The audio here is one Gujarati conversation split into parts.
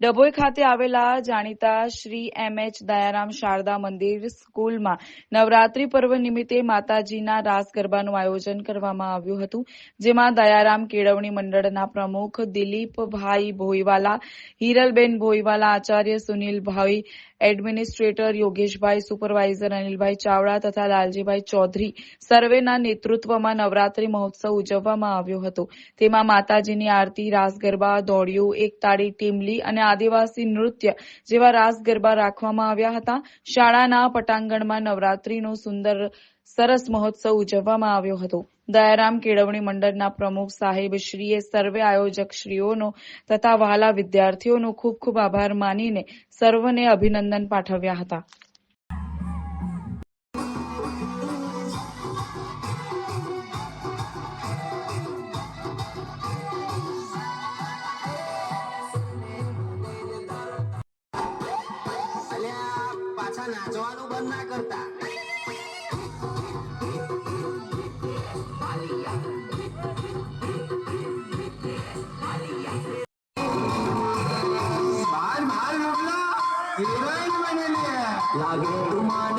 ડભોઈ ખાતે આવેલા જાણીતા શ્રી એમ એચ દયારામ શારદા મંદિર સ્કૂલમાં નવરાત્રી પર્વ નિમિત્તે માતાજીના રાસ ગરબાનું આયોજન કરવામાં આવ્યું હતું, જેમાં દયારામ કેળવણી મંડળના પ્રમુખ દિલીપભાઈ ભોઈવાલા, હિરલબેન ભોઈવાલા, આચાર્ય સુનિલભાઈ, એડમિનિસ્ટ્રેટર યોગેશભાઈ, સુપરવાઇઝર અનિલભાઈ ચાવડા તથા લાલજીભાઈ ચૌધરી સર્વેના નેતૃત્વમાં નવરાત્રી મહોત્સવ ઉજવવામાં આવ્યો હતો. તેમાં માતાજીની આરતી, રાસ ગરબા, દોડિયું, એકતાળી, ટીમલી અને આદિવાસી નૃત્ય જેવા રાસ ગરબા રાખવામાં આવ્યા હતા. શાળાના પટાંગણમાં નવરાત્રીનો સુંદર, સરસ મહોત્સવ ઉજવવામાં આવ્યો હતો. દયારામ કેળવણી મંડળના પ્રમુખ સાહેબ શ્રીએ સર્વે આયોજક શ્રીઓનો તથા વહાલા વિદ્યાર્થીઓનો ખૂબ ખૂબ આભાર માનીને સર્વને અભિનંદન પાઠવ્યા હતા. પાછા નાચવાનું બંધ ના કરતા બાર બાર લોટલા હિરોઈન બનેલી લાગે તું માનનો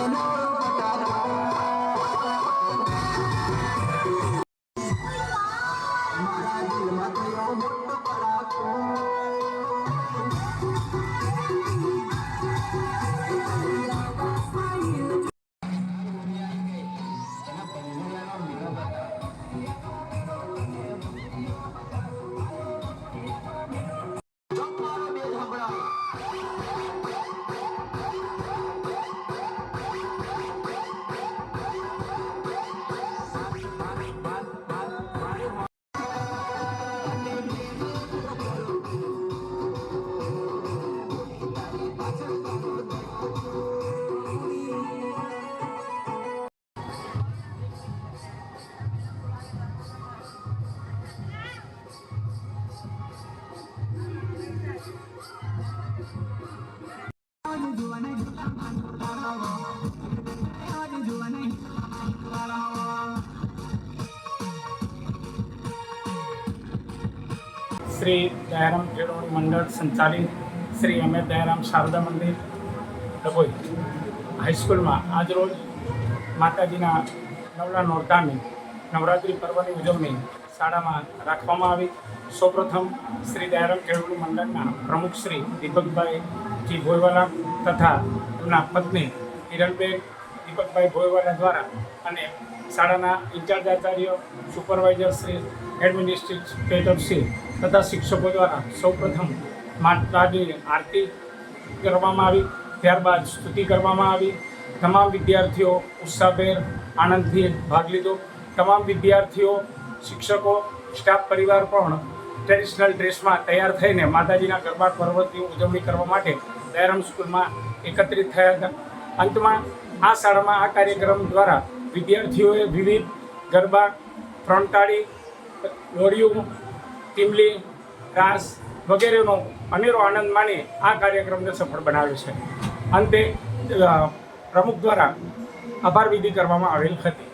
શ્રી દયારામ કેળવણી મંડળ સંચાલિત શ્રી અમે દયારામ શારદા મંદિર ડભોઈ હાઈસ્કૂલમાં આજરોજ માતાજીના નવલા નોરતાની નવરાત્રિ પર્વની ઉજવણી શાળામાં રાખવામાં આવી. સૌપ્રથમ શ્રી દયારામ કેળવણી મંડળના પ્રમુખ શ્રી દીપકભાઈ જી ભોયવાલા તથા એમના પત્ની હિરલબેન દીપકભાઈ ભોયવાલા દ્વારા અને શાળાના in charge Acharya supervisor Shri administrator Shri તથા શિક્ષકો દ્વારા સૌપ્રથમ માતાજીની આરતી કરવામાં આવી. ત્યારબાદ સ્તુતિ કરવામાં આવી. તમામ વિદ્યાર્થીઓ ઉત્સાહભેર આનંદથી ભાગ લીધો. તમામ વિદ્યાર્થીઓ, શિક્ષકો સ્ટાફ પરિવાર પણ ટ્રેડિશનલ ડ્રેસમાં તૈયાર થઈને માતાજીના ગરબા, પર્વતની ઉજવણી કરવા માટે દયારામ સ્કૂલમાં એકત્રિત થયા હતા. અંતમાં આ શાળામાં આ કાર્યક્રમ દ્વારા વિદ્યાર્થીઓએ વિવિધ ગરબા ફ્રન્ટાળી દોડિયું ટીમલી, રાસ વગેરેનો અનેરો આનંદ માણી આ કાર્યક્રમને સફળ બનાવ્યો છે. અંતે પ્રમુખ દ્વારા આભાર વિધિ કરવામાં આવેલ હતી.